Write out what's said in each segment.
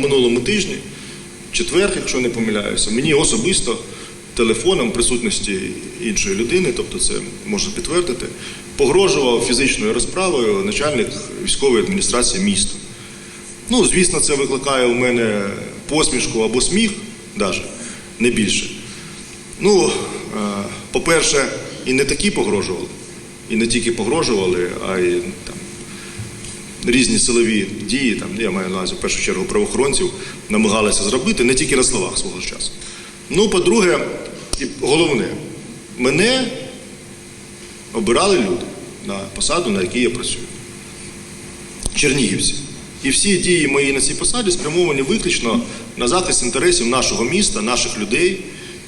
минулому тижні, четвер, якщо не помиляюся, мені особисто телефоном присутності іншої людини, тобто це можна підтвердити, погрожував фізичною розправою начальник військової адміністрації міста. Ну, звісно, це викликає у мене посмішку або сміх, навіть, не більше. Ну, е, по-перше, і не такі погрожували, і не тільки погрожували, а й там, різні силові дії, там, я маю на увазі в першу чергу правоохоронців, намагалися зробити не тільки на словах свого часу. Ну, по-друге, і головне, мене обирали люди на посаду, на якій я працюю. Чернігівці. І всі дії мої на цій посаді спрямовані виключно на захист інтересів нашого міста, наших людей.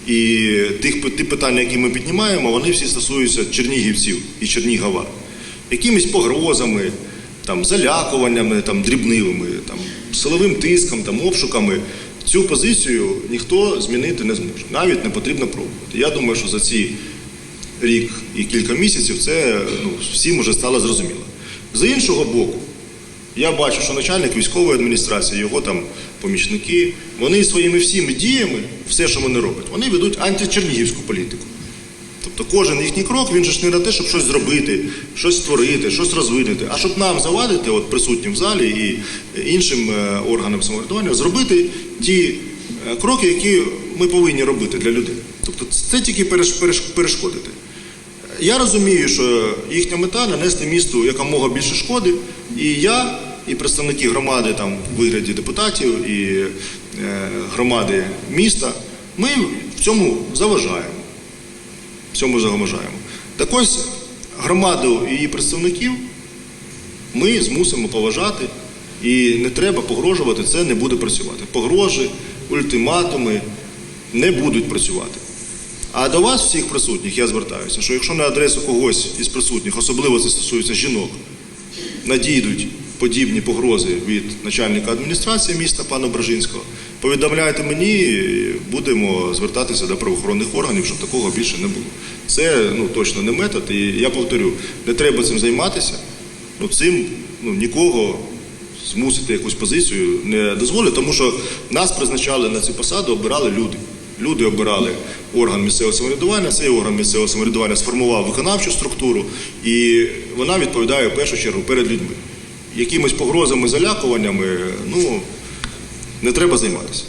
І тих ті питання, які ми піднімаємо, вони всі стосуються чернігівців і Чернігова. Якимись погрозами, там, залякуваннями там, дрібнивими, там, силовим тиском, там, обшуками. Цю позицію ніхто змінити не зможе. Навіть не потрібно пробувати. Я думаю, що за ці рік і кілька місяців це ну, всім уже стало зрозуміло. З іншого боку, я бачу, що начальник військової адміністрації, його там помічники, вони своїми всіми діями, все, що вони роблять, вони ведуть античернігівську політику. Тобто кожен їхній крок, він же ж не на те, щоб щось зробити, щось створити, щось розвинути, а щоб нам завадити, от присутнім в залі і іншим е, органам самоврядування, зробити ті е, кроки, які ми повинні робити для людей. Тобто це тільки переш- переш- перешкодити. Я розумію, що їхня мета нанести місту якомога більше шкоди. І я, і представники громади там в вигляді депутатів, і е, громади міста, ми в цьому заважаємо. В цьому заважаємо. Так ось громаду і її представників ми змусимо поважати, і не треба погрожувати, це не буде працювати. Погрожі, ультиматуми не будуть працювати. А до вас, всіх присутніх, я звертаюся, що якщо на адресу когось із присутніх, особливо це стосується жінок, надійдуть подібні погрози від начальника адміністрації міста пана Бражинського, повідомляйте мені, будемо звертатися до правоохоронних органів, щоб такого більше не було. Це ну, точно не метод, і я повторю, не треба цим займатися. Ну, цим ну, нікого змусити якусь позицію не дозволить, тому що нас призначали на цю посаду, обирали люди. Люди обирали орган місцевого самоврядування, цей орган місцевого самоврядування сформував виконавчу структуру, і вона відповідає в першу чергу перед людьми. Якимись погрозами, залякуваннями, ну не треба займатися.